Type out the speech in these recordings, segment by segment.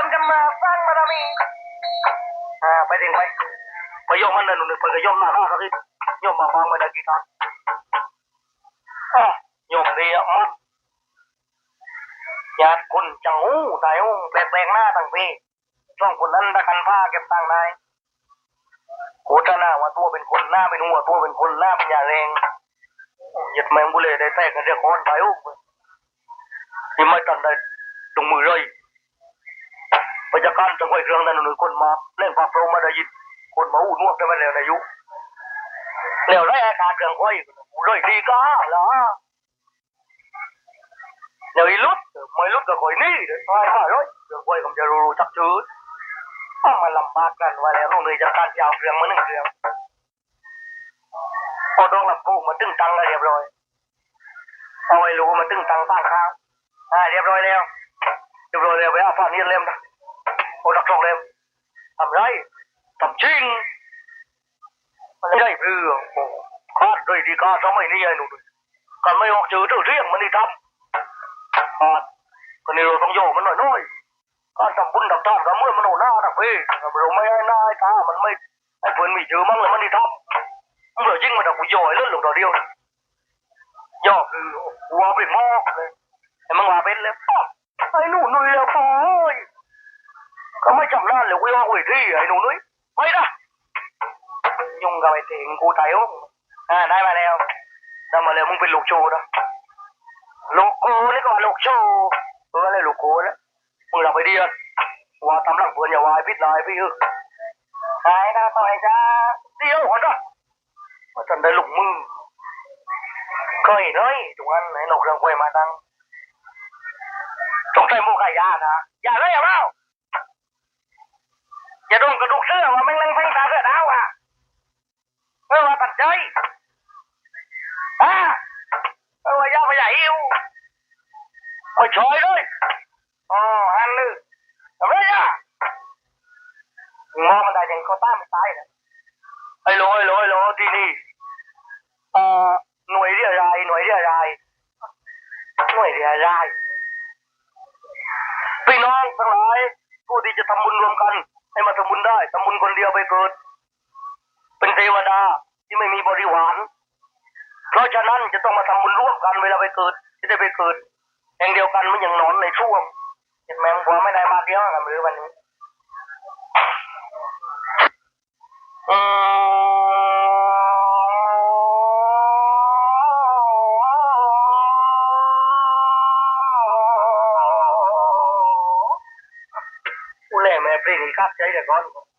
วนกันมาสร้างบารมีอ่าไปถึงไปไปโยมมันเลยหนุ่มไปกับโยมหน้าหน้าสักทีโยมมาฟังไม่ได้กี่ครั้งอะโยมดีอะมันญาติคนจังหูตายหูแปลกหน้าตั้งปีช่องคนนั้นตะกันผ้าเก็บตังนายโคตรหน้าว่าตัวเป็นคนหน้าเป็นหัวตัวเป็นคนหน้าเป็นยาแรงหยัดแมงบุเลยได้แท้กันเรียกคนตายหูที่ไม่ตันได้ตรงมือเลย พยาการจังหวเครื่องนั้นหนึ่งคนมาเล่นปากโปรงมาได้ยินคนมาอู้นวกได้ไหมแล้วนายุแล้วได้อาการเครื่องไฟเลยดีก้าล่ะแล้วอีลุดไม่ลุดก็คอยนี่เลยไปมาเลยเครื่องไฟผมจะรู้จักชื่อมาลำบากกันว่าแล้วน้องเลยจะการยาวเครื่องมาหนึ่งเครื่องพอต้องลำพูมาตึ้งตังแล้วเรียบร้อยเอาไว้รู้มาตึ้งตังบ้างข้างอ่าเรียบร้อยแล้วเรียบร้อยแล้วไปเอาฟ้านี้เล่มนะ โอ้ดักสองเล่มทำไรทำจริงไม่ได้เรื่องคาดเลยดีคาทำไมนี่ไอ้หนูกันไม่ออกจืดเรื่องมันนี่ทำคาดคนนี้เราต้องโยมันหน่อยน้อยการทำบุญทำทานทำเมื่อมันโหน้าทำเพเราไม่ให้หน้าให้ตามันไม่ไอ้เพื่อนมีเจอมั้งเลยมันนี่ทำเหลือยิ่งมันดักกูย่อยเลื่อนลงตัวเดียวย่อคือหัวเป็นหม้อเลยไอ้มึงว่าเป็นแล้วไอ้หนูนุ่ยไปนะยุ่งกับไอ้เถงกูตายอะอ่าได้มาแล้วได้มาแล้วมึงเป็นลูกโชว์นะพ่อยาวายพิษลายพี่เออตายนะต่อยจ้าเดี๋ยวก่อนนะว่าจนได้ลูกมึงเคยเลยทุกวันไหนนกเรื่องควยมาตั้งสงสัยมูกขายานะอย่าเลยอย่าเล่าอ ย่าโดนกระดูกเสื้อว่าแม่งนั่งเพ่งตาเสื้อดาวอะเออว่าตัดใจอ่าเออว่าย่าไปใหญ่อิวโอ้ยชอยเลยอ๋อฮันลือทำไรอะมองมันได้ยังเขาตั้มตายนะไอ้โลไอ้โลไอ้โลที่นี่เอ่อหน่วยเรียรายหน่วยเรียรายหน่วยเรียรายพี่น้องทั้งหลายผู้ที่จะทำบุญรวมกัน ให้มาทำบุญได้ทำบุญคน เกิด เป็นเทวดาที่ไม่มีบริวาร เพราะฉะนั้นจะต้องมาทำบุญร่วมกันเวลาไปเกิดจะได้ไปเกิดแห่งเดียวกันมันอย่างนอนในช่วงเห็นไหมหัวไม่ได้มาเดียวกันหรือวันนี้อืมอุเล่แม่เพลงนี้ครับใจเดี๋ยวก่อนอืมแติดหมวกน้ำมันเกือน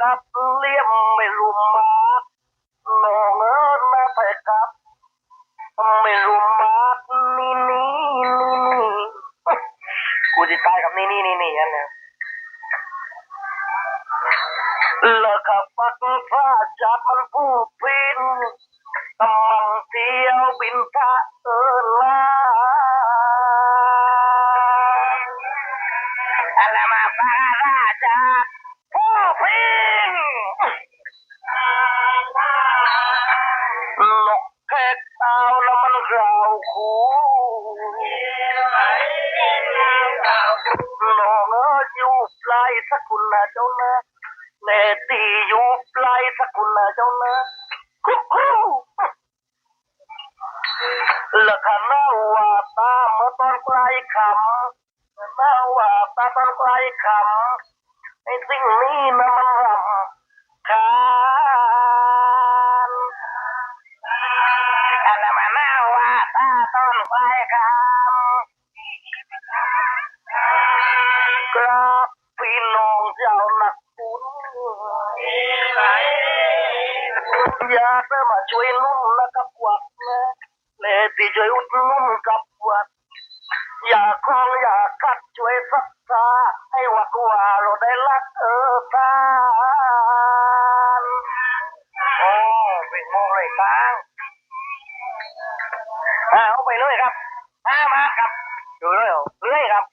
กับเลี่ยมไม่รู้มาน้องเอิญนะไปกับไม่รู้มานี่นี่นี่นี่กูจะตายกับนี่นี่นี่นี่อันเนี้ย จับมันผู้ปินกำลังเที่ยวบินทะเออลาอะไรมาฟาราชาผู้ปินนกแขกเอาแล้วมันเราคู่น้องเอ๋ยอยู่ปลายสกุลนะเจ้านะแน่ตีอยู่ สกุลเจ้าเนะคุกคูล้วข้าหน้าว่าตาเมื่อตอนปลายคำน้าว่าตาตอนปลายคำไอ้สิ่งนี้นะมันรำคาญอะไรมาน้าว่าตาต้นไฟคำกราบพี่น้องเจ้านัก อยากจะมาช่วยนุ่นและกับวัดนะเลยที่ช่วยอุดนุ่นกับวัดอยากคองอยากกัดช่วยสักษาให้วัดว่าเราได้รักเออทานโอ้เป็นโมงเลยตังอ่าเอาไปเลยครับอ่ามาครับดูเลยเหรอเรื่อยครับ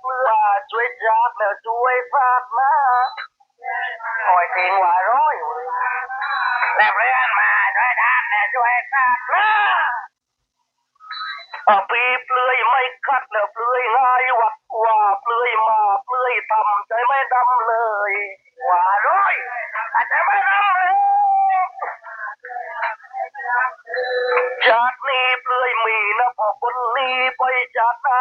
เปลือช่วยจับแล้วช่วยฟาดมาโอ้ยทิ้งว่าร้อยแล้วเพื่อนมาช่วยดันแล้วช่วยฟาดมาอะปีเปลือยไม่คัดแล้วเปลือยง่ายวัดว่าเปลือยมาเปลือยทำใจไม่ดำเลยว่าร้อยอาจจะไม่ดำ จา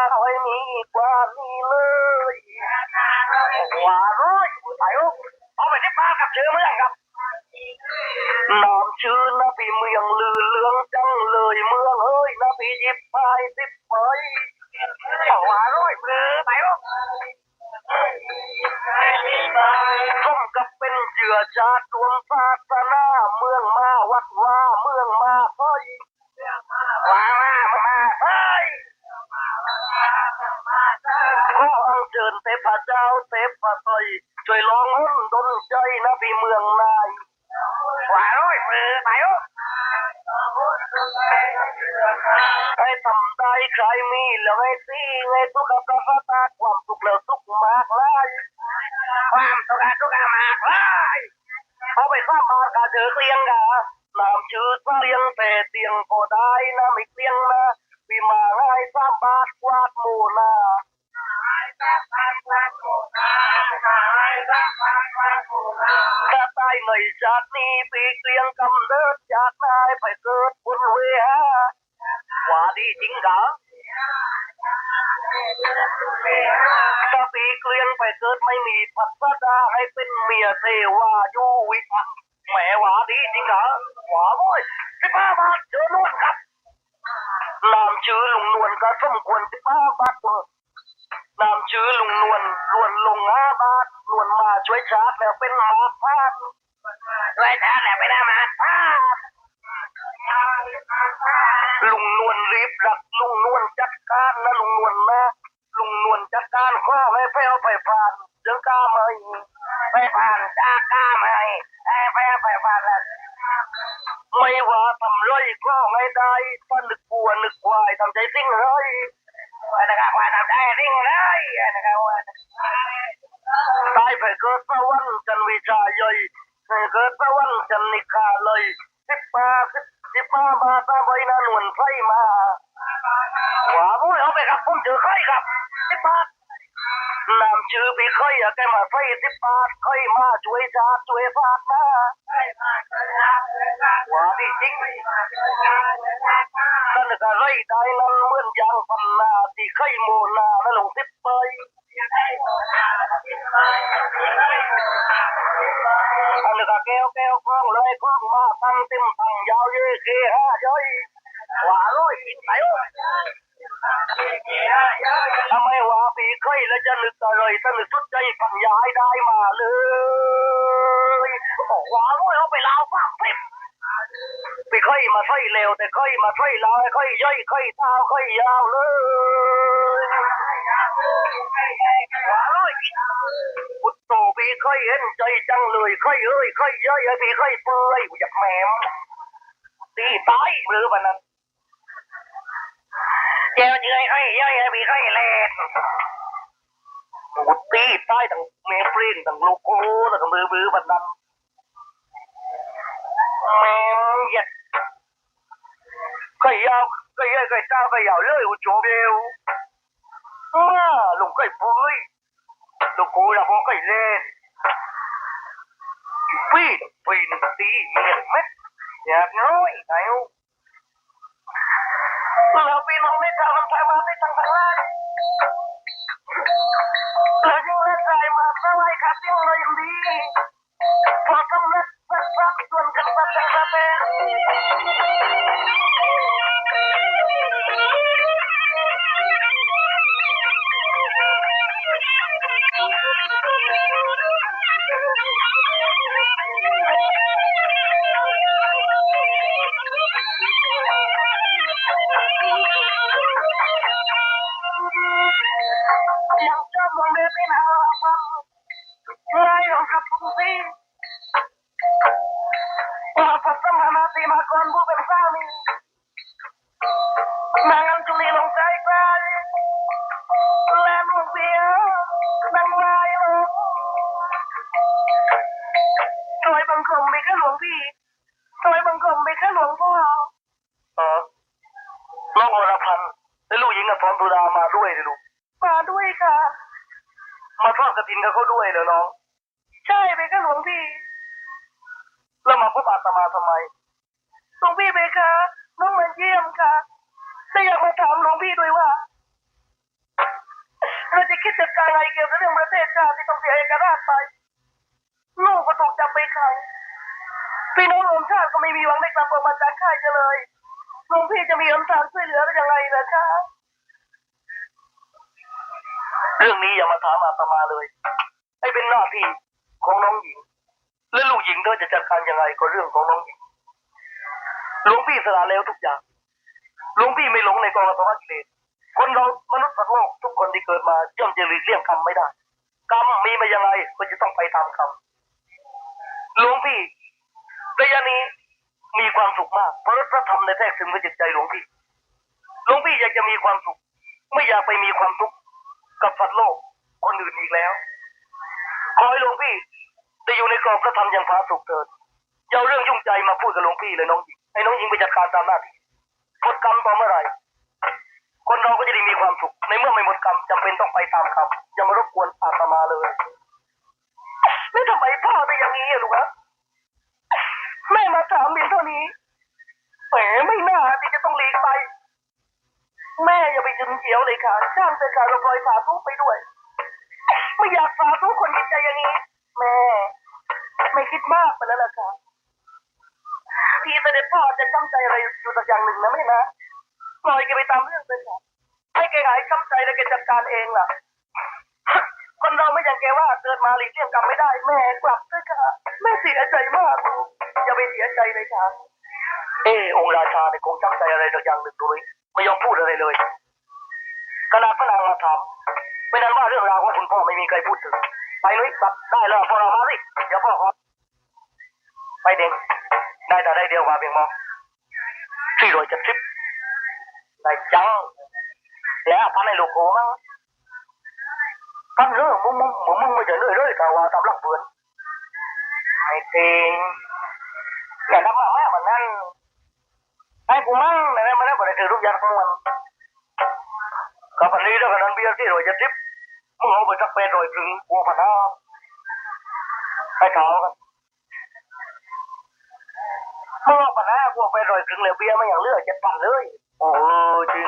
ทพเจ้าเทพตอยช่วยลองหุ้นดนใจนะพี่เมืองนายว่าร้อยมือไปโอ้ให้ทำได้ใครมีแล้วไงสิไงทุกข์กับตาความสุขแล้วทุกข์มากเลยความสุขทุกข์มากเลยเอาไปสร้างบ้ากาเจอเกลียงกะ เป็นเมียเทวาอยู่วิพันแหมหวาดีจริงเหรอหวาโว้ยสิบห้าบาทเจอนวลครับนามชื่อลุงนวลก็สมควรสิบห้าบาทเถอะนามชื่อลุงนวลลวนลงห้าบาทนวลมาช่วยชาร์จแล้วเป็นหมาพาดช่วยชาร์จแล้วเป็นหมาพาดลุงนวลรีบรักลุงนวลจัดการนะลุงนวลนะลุงนวลจัดการข้อให้แพ้วไปผ่านเจ้ากล้าไหม ไปผ่านจ้ากล้าไหมให้แพ้ไปผ่านแล้วไม่ว่าทำไรก็ไม่ได้ถ้านึกกลัวนึกวายทำใจสิ่งเลยนะครับว่าทำใจสิ่งเลยนะครับว่าตายไปเกิดสวรรค์จันวิชาใหญ่เกิดสวรรค์จันนิกาเลยสิบมาสิบสิบมาบาตาใบนานวลไฟมาหวาบุ้ยเอาไปครับผมเจอใครครับสิบบา นามชื่อพี่เคยอะแกมาใส่สิบบาทเคยมาช่วยชาติช่วยฟาดนะหวาดีจริงนั่นก็ไรได้นั้นเหมือนยางพันนาที่เคยโมนาแล้วลงสิบไปอันนี้ก็แก้วแก้วคล้องเลยคล้องมาตั้งเต็มตั้งยาวเยอะเคห้าย่อยหวาร้อยกินไปโอ้ ทำไมว่าปีเคยแล้วจะนึกอะไรถ้านึกสุดใจปัญญาให้ได้มาเลยบอกว่าโอ้ยเอาไปลาวฝากสิบปีเคยมาใส่เร็วแต่เคยมาใส่ลาวเคยย่อยเคยเท้าเคยยาวเลยว่าเลยพุทโตปีเคยเห็นใจจังเลยเคยเอ้ยเคยย่อยไอ้ปีเคยเปื่อยอยากแหมมตีตายหรือวันนั้น เจ้าเจ้ยค่อยย่อยมีค่อยเล่นมุดตีใต้ทั้งเมฟรินทั้งโลโก้แล้วก็มือมือบันนั้นแมงเหยัดค่อยยาวค่อยย่อยค่อยเต้าค่อยยาวเลยอุจโจเบลมาลุงค่อยปุ้ยโลโก้แล้วพอค่อยเล่นปีนปีนตีเมียนเม็ดอยากน้อยไอ้ มาด้วยเลยลูกมาด้วยค่ะ มาทอดกระถินกับเขาด้วยเหรอน้อง ใช่ไปข้าหลวงพี่ แล้วมาพบอาตมาทำไม หลวงพี่ไปคะน้องมาเยี่ยมค่ะแต่อยากมาถามหลวงพี่ด้วยว่า เราจะคิดจัดการอะไรเกี่ยวกับเรื่องประเทศชาติที่ต้องเสียเอกราชไปลูกก็ถูกจับไปขังพี่น้องรวมชาติก็ไม่มีหวังได้กลับออกมาจากค่ายจะเลยหลวงพี่จะมีหนทางช่วยเหลือได้ยังไงล่ะคะ เรื่องนี้อย่ามาถามอาตมาเลย ให้เป็นหน้าที่ของน้องหญิง และลูกหญิงเธอจะจัดการยังไงก็เรื่องของน้องหญิงหลวงพี่สละแล้วทุกอย่างหลวงพี่ไม่หลงในกองอสวกิเลสคนเรามนุษย์สัตว์โลกทุกคนที่เกิดมาย่อมจะหลีกเลี่ยงกรรมไม่ได้กรรมมีมายังไงก็จะต้องไปตามกรรมหลวงพี่ระยะนี้มีความสุขมากเพราะพระธรรมในแทรกซึมกับจิตใจหลวงพี่หลวงพี่อยากจะมีความสุข ไม่อยากไปมีความทุกข์ กับสัตว์โลกคนอื่นอีกแล้ว ขอให้หลวงพี่ได้อยู่ในกรอบพระธรรมอย่างผาสุกเถิดอย่าเรื่องยุ่งใจมาพูดกับหลวงพี่เลยน้องหญิงให้น้องหญิงไปจัดการตามหน้าที่หมดกรรมต่อเมื่อไหร่คนเราก็จะได้มีความสุข ในเมื่อไม่หมดกรรมจำเป็นต้องไปตามกรรมอย่ามารบกวนอาตมาเลยแล้วทำไมพ่อเป็นอย่างนี้อะลูกฮะแม่มาถามเพียงเท่านี้แหมไม่น่าที่จะต้องหลีกไป แมเฉียวเลยค่ะช่างเถอะค่ะเราลอยสาธุไปด้วย ไม่อยากสาธุคนจิตใจอย่างนี้แม่ไม่คิดมากไปแล้วล่ะค่ะพี่เสด็จพ่อจะจำใจอะไรอยู่สักอย่างหนึ่งนะแม่นะปล่อยแกไปตามเรื่องเลยค่ะให้แกหายจำใจแล้วแกจัดการเองล่ะคนเราไม่อย่างแกว่าเกิดมาหลีกเลี่ยงกรรมไม่ได้ แม่กลับด้วยค่ะแม่เสียใจมากลูกอย่าไปเสียใจเลยค่ะเออองค์ราชาเนี่ยคงจำใจอะไรสักอย่างหนึ่งโดยไม่ยอมพูดอะไรเลย ขนาดพระนางมาถามไม่นั้นว่าเรื่องราวของคุณพ่อไม่มีใครพูดถึง ไปเลยกลับได้แล้วพอเรามาสิเดี๋ยวพ่อขอไปเด็กได้แต่ได้เดียวกว่าเพียงมองสี่ร้อยเจ็ดสิบได้จังแล้วพันในลูกโขมั้งพันเรื่องมึงมึงมึงมึงไม่เจอเลยเลยแต่ว่าตำลังเปือนไอ้เต็งอย่าทำมาแม่คนนั้นไอ้กูมั่งในนั้นไม่ได้บริสุทธิ์ทุกอย่างของมัน กับอันนี้แล้วกันนั้นเบียร์ที่เราจะทิปมึงเอาไปสักเป็นรอยถึงบัวพันห้าไปเท้ากันมึงเอาพันห้าบัวไปรอยถึงแล้วเบียร์ไม่อย่างเลือกเจ็ดพันเลยโอ้จริง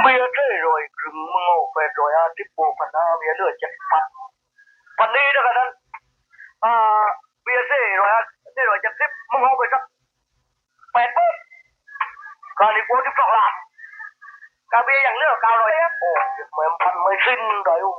เบียร์ได้รอยถึงมึงเอาไปรอยห้าทิปบัวพันห้าเบียร์เลือกเจ็ดพันวันนี้แล้วกันนั้นอ่าเบียร์ได้รอยห้าได้รอยเจ็ดสิบมึงเอาไปสัก แปดปุ๊บก่อนอีกวันที่สองล้านกา เบียอย่างเลือกเก้าร้อยโอ้เหมือนพันไม่สิ้นเลยอุ้ม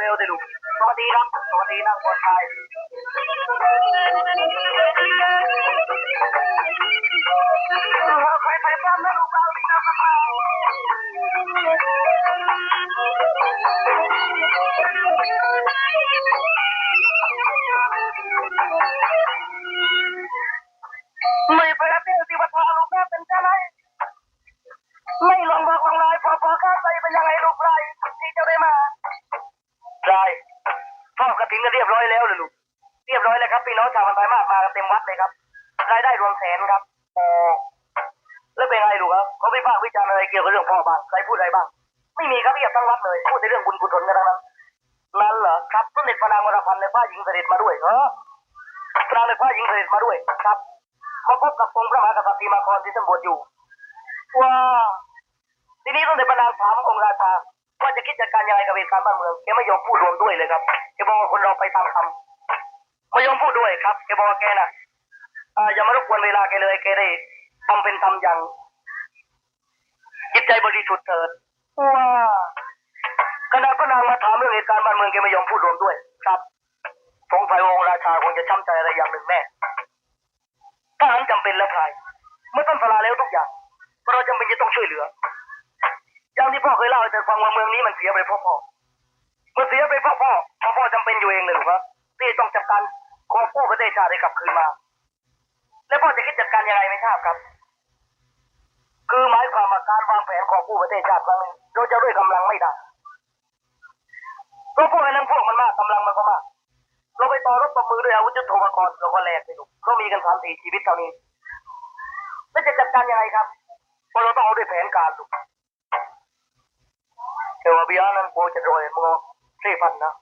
แล้วครับหมาพ่อเร็วเร้อยเลยครับพี่น้องชาวมันไทยมากมากเต็มวัดเลยครับรายได้รวมแสนครับอ๋อแล้วเป็นไงลูกครับเขาไม่พากษ์วิจารณ์อะไรเกี่ยวกับเรื่องพ่อบ้างใครพูดอะไรบ้าง ไม่มีครับเรียบทั้งวัดเลยพูดในเรื่องบุญกุศลกันทั้งนั้นนั่นเหรอครับสมเด็จพนางวรพันธ์และพระหญิงเสด็จมาด้วยเออพระนางและพระหญิงเสด็จมาด้วยครับมาพบกับองค์พระมหากษัตริย์มาครที่สมบูรณ์อยู่ว้าทีนี้ต้องเด็จพนางถามองค์ราชาว่าจะคิดจัดการยังไงกับเหตุการณ์บ้านเมืองแกไม่ยอมพูดรวมด้วยเลยครับแกบอกว่าคนเราไปตามคำ ไม่ยอมพูดด้วยครับแกบอกแกน่ะอ่าอย่ามารบกวนเวลาแกเลยแกได้ทำเป็นทำอย่างจิตใจบริสุทธิ์เถิดว้าขณะพระนางมาถามเรื่องเหตุการณ์บ้านเมืองแกไม่ยอมพูดรวมด้วย ครับสงสัยองค์ราชาคงจะช้ำใจอะไรอย่างหนึ่งแน่ถ้านั้นจำเป็นแล้วพลายเมื่อต้นสลาแล้วทุกอย่างเราจำเป็นจะต้องช่วยเหลือ อย่างที่พ่อเคยเล่าให้เธอฟังว่าเมืองนี้มันเสียไปเพราะพ่อ มันเสียไปเพราะพ่อพ่อจำเป็นอยู่เองเลยหรือวะ ที่ต้องจัดการขอกู้ประเทศชาติให้กลับคืนมา แล้วพ่อจะคิดจัดการยังไงไม่ทราบครับ คือหมายความว่าการวางแผนของกู้ประเทศชาติครั้งนี้เราจะด้วยกำลังไม่ได้เพราะพวกไอ้นั้นพวกมันมากกำลังมันก็มาก เราไปต่อรบตบมือด้วยอาวุธยุทโธปกรณ์เราก็แลกไปดูเขามีกันสามสี่ชีวิตเท่านี้แล้วจะจัดการยังไงครับเพราะเราต้องเอาด้วยแผนการดูเทวบิยานั้นกลัวจะโดยมึงเสียพันนะ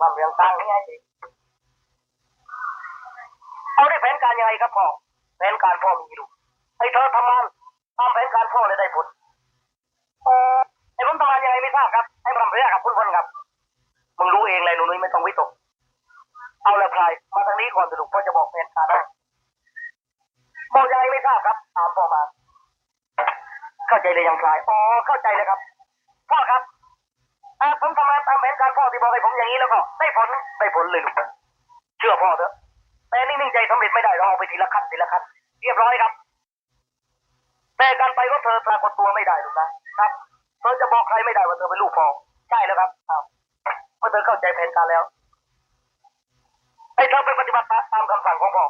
มันเรื่องตั้งนี่ไงสิเอาได้แผนการยังไงครับพ่อแผนการพ่อมีดูไอ้เธอทำงานตามแผนการพ่อเลยได้ผลไอ้ผมทำงานยังไงไม่ทราบครับให้ผมเรียกกับคุณพลครับมึงรู้เองเลยหนูนุ้ยไม่ต้องวิตก เอาละพลายมาทางนี้ก่อนสรุปพ่อจะบอกแผนการให้บอกยังไงไม่ทราบครับ ตามพ่อมา เข้าใจเลยยังพลายอ๋อเข้าใจเลยครับพ่อครับ พ่อที่บอกให้ผมอย่างนี้แล้วก็ได้ผลได้ผลเลยลูกเชื่อพ่อเถอะแต่นิ่งใจสำเร็จไม่ได้เราเอาไปทีละขั้นทีละขั้นเรียบร้อยครับ แต่การไปของเธอปรากฏตัวไม่ได้ลูกนะครับเธอจะบอกใครไม่ได้ว่าเธอเป็นลูกพ่อใช่แล้วครับครับเมื่อเธอเข้าใจแผนการแล้วให้เธอไปปฏิบัติตามคำสั่งของพ่อ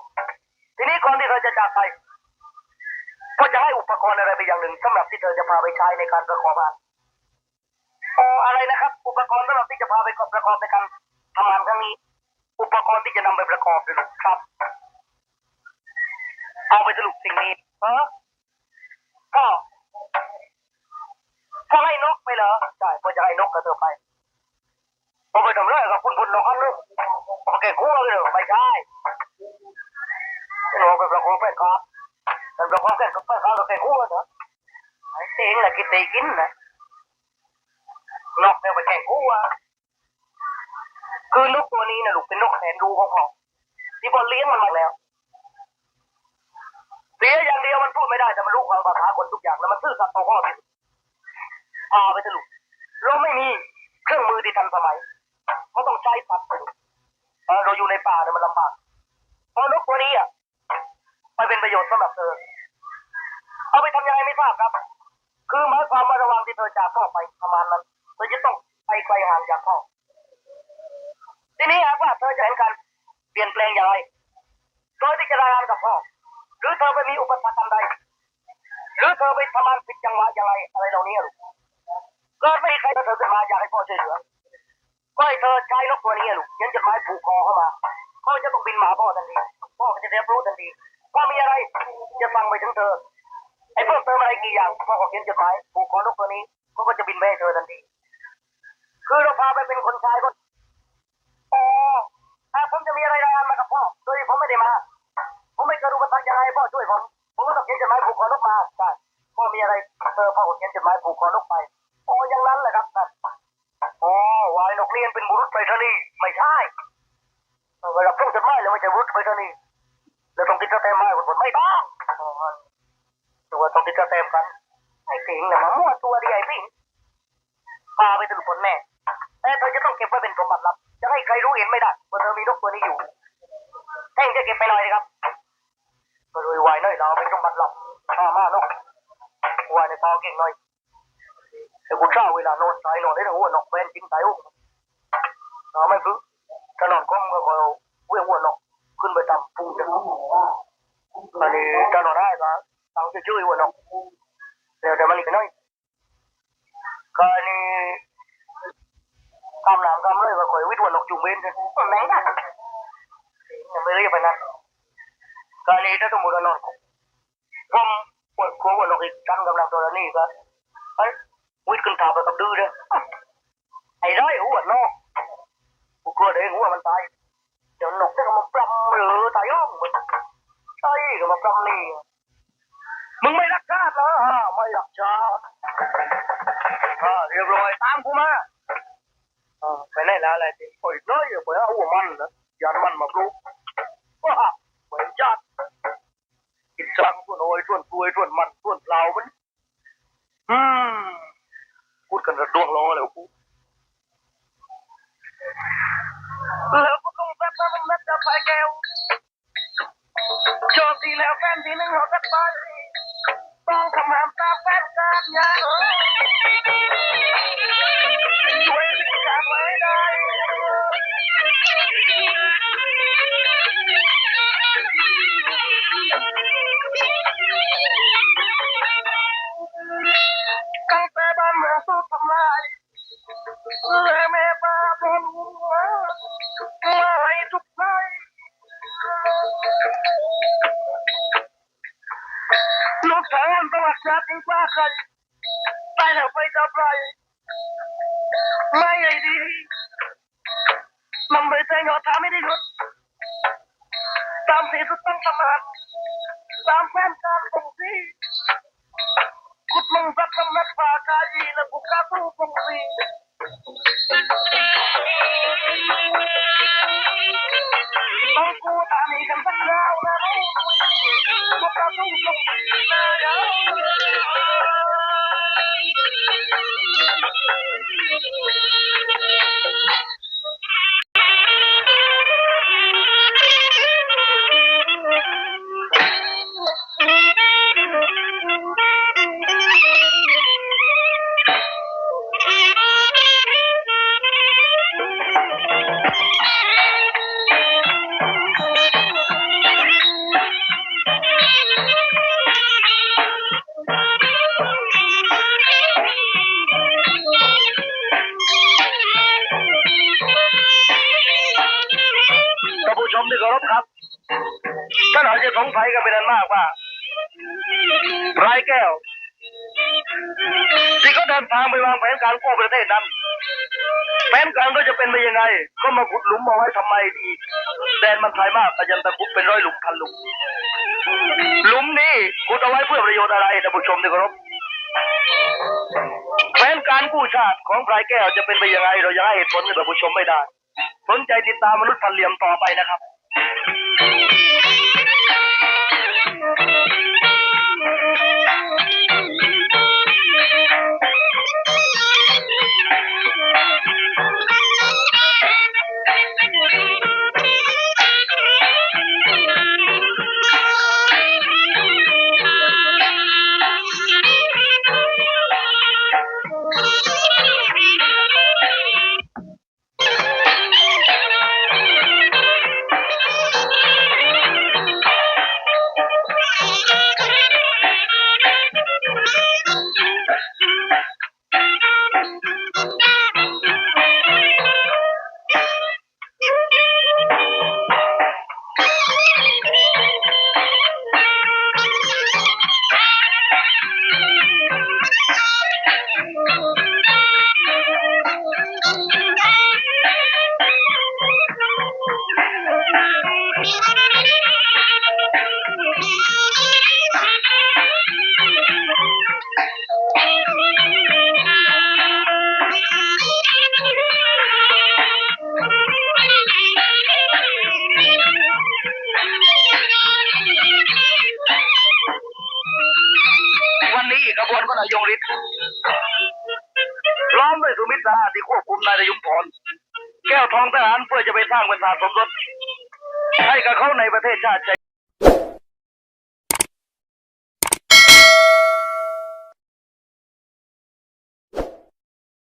ทีนี้ก่อนที่เธอจะจากไปพ่อจะให้อุปกรณ์อะไรไปอย่างหนึ่งสำหรับที่เธอจะพาไปใช้ในการประกอบงานอ๋ ออะไรนะครับ อุปกรณ์สำหรับที่จะพาไปประกอบในการทำงานครั้งนี้ อุปกรณ์ที่จะนำไปประกอบด้วยลูกครับ เอาไปสรุปสิ่งนี้เออพ่อพ่อให้นกไปเหรอใช่พ่อจะให้นกกับเธอไปพอไปทำเรื่องกับคุณพลนกอันนึงโอเคกู้เลยเหรอไม่ใช่หนูไปประกอบแฟนครับแต่ประกอบแฟนกับแฟนครับโอเคกู้เหรอไอ้เองแหละกินตีกินนะ นกเนี่ยไปแข่งกู้อะคือนกตัวนี้นะลูกเป็นนกแสนรู้ของพ่อที่พ่อเลี้ยงมันมาแล้วเสียอย่างเดียวมันพูดไม่ได้แต่มันรู้ความภาษาคนทุกอย่างแล้วมันซื่อสัตย์ต่อพ่อที่สุดพาไปสรุปเราไม่มีเครื่องมือที่ทันสมัยเขาต้องใช้สัตว์เราอยู่ในป่าเนี่ยมันลำบากเพราะนกตัวนี้อะไปเป็นประโยชน์สำหรับเธอเอาไปทำยังไงไม่ทราบครับ คือหมายความว่าระว่างที่เธอจากพ่อไปประมาณนั้น เธอจะต้องไปไกลห่างจากพ่อทีนี้หากว่าเธอจะเห็นการเปลี่ยนแปลงอย่างไรโดยที่จะรายงานกับพ่อหรือเธอไปมีอุปสรรคอันใดหรือเธอไปทำงานผิดจังหวะอย่างไรอะไรเหล่านี้ลูกกิดไม่ใครเธอขึ้นมาอยากให้พ่อช่วยเหลือก็ให้เธอใช้นกตัวนี้ลูกยันจดหมายผูกคอเข้ามาเขาจะต้องบินมาพ่อทันทีพ่อก็จะเรียนรู้ทันทีว่ามีอะไรจะฟังไปถึงเธอไอ้เพิ่มเติมอะไรกี่อย่างพ่อก็เขียนจดหมายผูกคอนกตัวนี้เขาก็จะบินไปให้เธอทันที คือเราพาไปเป็นคนชายก็อ๋อถ้าผมจะมีอะไรรายงานมากับพ่อโดยผมไม่ได้มา ผมไม่เกิดอุปสรรคยังไงพ่อช่วยผม ผมก็ต้องเขียนจดหมายผูกคอนกมาใช่พ่อมีอะไรเธอพ่อเขียนจดหมายผูกคอนกไปโอ้อย่างนั้นแหละครับท่านโอ้วายนกเรียนเป็นบุรุษไปรษณีย์ไม่ใช่เวลาพุ่งจดหมายเลยไม่ใช่บุรุษไปรษณีย์แล้วต้องติดกระเต็มมาคนไม่ต้องตัวต้องติดกระเต็มกันไอ้สิงเนี่ยมามั่วตัวดีไอ้สิงพาไปถึงผลแน่ แต่เธอจะต้องเก็บไว้เป็นสมบัติลับ จะให้ใครรู้เห็นไม่ได้ว่าเธอมีนกตัวนี้อยู่แท่งจะเก็บไปหน่อยนะครับก็เลยวายน้อยเราเป็นสมบัติลับข้ามานกวายในตาเก่งหน่อยแต่กูเช้าเวลานอนตายนอนได้ทั้งหัวนกเป็นจริงตายอุ้มเอาไม่คือถ้านอนก้มก็คอยเอาเว้ยหัวนกขึ้นไปทำพุงจะอันนี้ถ้านอนได้ก็ตั้งจะช่วยหัวนกเดี๋ยวแต่มันอีกน้อยก็อัน นี้คำหลังคำเลยก็คอยวิทย์หัวนกจุ่มเบนกันไหนนะไปนั้นการนี้ถ้าสมมติว่านอนผมปวดหัวปวดหลอกอีกจันกำลังตัวนี้ก็เฮ้ยวิ่งขึ้น ไปกับดื้อเด้อไหนอกกูกลัวเด้งหัวมันตายเดี๋ยวหนกจะก็มาปลำหรือตายย่องมันตายก็มาปลำนี่มึงไปไหนแล้วอะไรที่ปล่อยน้อยอย่าปเอาหัวมันนะยานมันมาปลุกว้าเหมือนจัดกินจังส่วนโอยส่วนกล้วยส่วนมันส่วนเปล่ามันอืมพูดกันระดวงร้อแล้วกูแล้วก็ต้องแป๊บว่ามันนัดจะไปแก้วโชคดีแล้วแฟนที่หนึ่งเขาจะไปต้องทำงานตามแฟนการงาน waktu itu kan sama sampean kampung sih kut mengzat sama Pak Kaji lebih kasung fungsi Tunggu tani kan tegau naru Buka tunggung nagau สงสัยกันเป็นอันมากว่าพรายแก้ว ที่เขาเดินทางไปวางแผนการกู้ประเทศนั้นแผนการก็จะเป็นไปยังไง ก็มาขุดหลุมเอาไว้ทำไมดีแดนมันไทยมากแต่ยันตะคุบเป็นร้อยหลุมพันหลุมหลุมนี้ขุดเอาไว้เพื่อประโยชน์อะไรท่านผู้ชมที่เคารพแผนการกู้ชาติของพรายแก้วจะเป็นไปยังไง เรายังให้เหตุผลกับท่านผู้ชมไม่ได้สนใจติดตามมนุษย์พันเหลี่ยมต่อไปนะครับ